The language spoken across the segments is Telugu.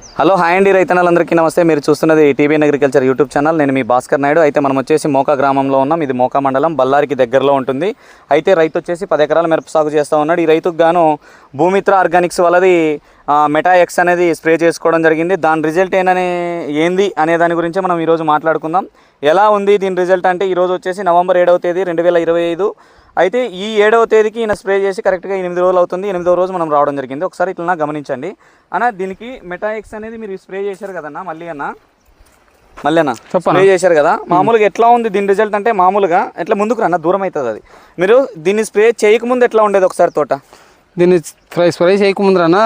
హలో హాయ్ అండి రైతనాలందరికీ నమస్తే. మీరు చూస్తున్నది టీవీఎన్ అగ్రికల్చర్ యూట్యూబ్ ఛానల్. నేను మీ భాస్కర్ నాయుడు. అయితే మనం వచ్చేసి మోకా గ్రామంలో ఉన్నాం. ఇది మోకా మండలం. బళ్ళారికి దగ్గరలో ఉంటుంది. అయితే రైతు వచ్చేసి పది ఎకరాల మిరప సాగు చేస్తూ ఉన్నాడు. ఈ రైతుకు గాను భూమిత్ర ఆర్గానిక్స్ వాళ్ళది ఆ, ఎక్స్ అనేది స్ప్రే చేసుకోవడం జరిగింది. దాని రిజల్ట్ ఏననే ఏంది అనే దాని గురించి మనం ఈరోజు మాట్లాడుకుందాం. ఎలా ఉంది దీని రిజల్ట్ అంటే ఈరోజు వచ్చేసి నవంబర్ ఏడవ తేదీ రెండు వేల ఇరవై ఐదు. అయితే ఈ ఏడవ తేదీకి ఈయన స్ప్రే చేసి కరెక్ట్గా ఎనిమిది రోజులు అవుతుంది. ఎనిమిదవ రోజు మనం రావడం జరిగింది. ఒకసారి ఇట్లా గమనించండి. అన్న దీనికి మెటాఎక్స్ అనేది మీరు స్ప్రే చేశారు కదన్నా మళ్ళీ అన్న? మళ్ళీ అన్న? స్ప్రే చేశారు కదా. మామూలుగా ఎట్లా ఉంది దీని రిజల్ట్ అంటే మామూలుగా ఎట్లా ముందుకు రన్న దూరం అవుతుంది అది. మీరు దీన్ని స్ప్రే చేయకముందు ఎట్లా ఉండేది ఒకసారి తోట? దీన్ని స్ప్రే చేయకముందరన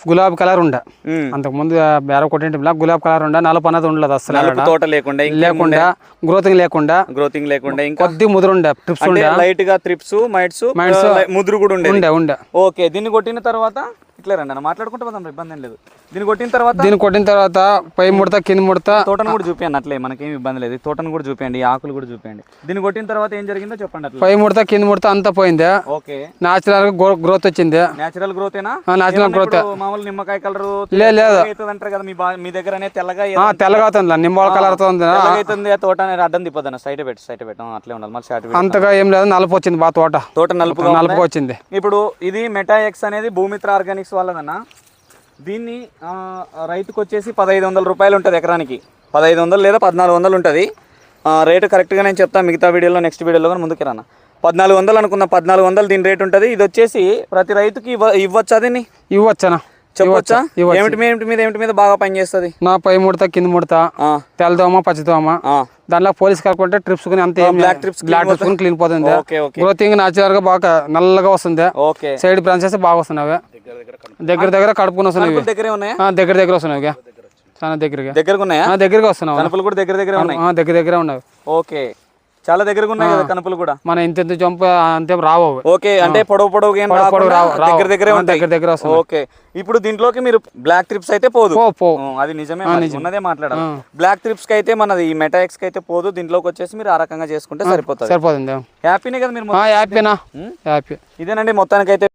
గులాబీ కలర్ ఉండే. ఉమ్. అంతకుముందు బేర కొట్టింటి గులాబీ కలర్ ఉండే నలుపు అన్నది ఉండలేదు అసలు తోట లేకుండా లేకుండా గ్రోతింగ్ లేకుండా గ్రోతింగ్ లేకుండా ఇంకా? కొద్ది ముదురు ఉండే ట్రిప్స్ ఉండే. లైట్గా త్రిప్స్ మైట్స్ Mites, ముదురు కూడా ఉండేది? ఉండే ఉండే. ఓకే దీన్ని కొట్టిన తర్వాత ఇట్లా రండి మాట్లాడుకుంటే ఇబ్బంది లేదు. దీన్ని కొట్టిన తర్వాత? దీన్ని కొట్టిన తర్వాత పై ముడత కింద ముడత. తోటను కూడా చూపించండి అట్లే మనకేం ఇబ్బంది లేదు. తోటను కూడా చూపించండి ఆకులు కూడా చూపించండి దీన్ని కొట్టిన తర్వాత ఏం జరిగిందో చెప్పండి అట్లా. పై ముడత కింద ముడత అంతా పోయింది. ఓకే. న్యాచురల్గా గ్రోత్ వచ్చింది. నేచురల్ గ్రోత్ ఏనా? growth. మామూలు నిమ్మకాయ కలర్ లే- లేదు. అవుతుంది అంటారు కదా మీ బా- మీ దగ్గర తెల్లగా ఆ, తెల్లగా అవుతుంది నిమ్మల కలర్తో ఉంది తెల్లగా అవుతుంది ఆ తోట అనేది అడ్డం తిప్పదన్న సైడ్ పెట్టి సైడ్ పెట్టాం. అట్లే ఉండాలి. మళ్ళీ అంతగా ఏం లేదు. నలుపు వచ్చింది బాగా తోట. తోట నలుపుగా నలుపు వచ్చింది. ఇప్పుడు ఇది మెటాఎక్స్ అనేది భూమిత్ర ఆర్గానిక్స్ వాళ్ళదన్న. దీన్ని ఆ, రైతుకు వచ్చేసి పదహైదు వందల రూపాయలు ఉంటుంది ఎకరానికి. పదహైదు వందలు లేదా పద్నాలుగు వందలు ఉంటుంది. రేటు కరెక్ట్గా నేను చెప్తాను మిగతా వీడియోలో నెక్స్ట్ వీడియోలో కానీ ముందుకు రానా. పద్నాలుగు వందలు అనుకున్న పద్నాలుగు వందలు దీని రేట్ ఉంటుంది. ఇది వచ్చేసి ప్రతి రైతుకి ఇవ్వ ఇవ్వచ్చా దీన్ని? ఇవ్వచ్చనా? చెప్పొచ్చా. ఏమిటి మీద ఏమిటి మీద ఏమిటి మీద బాగా పనిచేస్తుంది నా పై ముడత కింద ముడత తెల్లదోమ పచ్చదోమ. దాంట్లో పోలీస్ కలుపుకుంటే ట్రిప్స్ అంత బ్లాక్ ట్రిప్స్ క్లీన్ పోతుంది. గ్రోతింగ్ నాచురల్గా బాగా నల్లగా వస్తుంది. సైడ్ బ్రాంచెస్ బాగా వస్తున్నాయి దగ్గర దగ్గర కడుపుకొని వస్తున్నాయి దగ్గరే ఉన్నాయా? దగ్గర దగ్గర వస్తున్నాయి. చాలా దగ్గరగా. దగ్గరకు ఉన్నాయా? దగ్గరగా వస్తున్నావు కనుపులు కూడా దగ్గర దగ్గరే ఉన్నాయి? దగ్గర దగ్గర ఉన్నాయి. ఓకే. చాలా దగ్గరగా ఉన్నాయి కదా కనుపులు కూడా? మన ఇంత ఇంత జంప్ అంతే రావు. ఓకే అంటే పొడవు పొడవు. దగ్గర దగ్గరే ఉంటాయి. దగ్గర దగ్గర వస్తున్నాయి. ఓకే. ఇప్పుడు దీంట్లోకి మీరు బ్లాక్ ట్రిప్స్ అయితే పోదు. అది నిజమే. ఉన్నదే మాట్లాడాలి. బ్లాక్ ట్రిప్స్కి అయితే మనది ఈ మెటాక్స్కి అయితే పోదు. దీంట్లోకి వచ్చేసి మీరు ఆ రకంగా చేసుకుంటే సరిపోతుంది. సరిపోతుంది హ్యాపీనే కదా మీరు హ్యాపీనా హ్యాపీ ఇదేనండి మొత్తానికి అయితే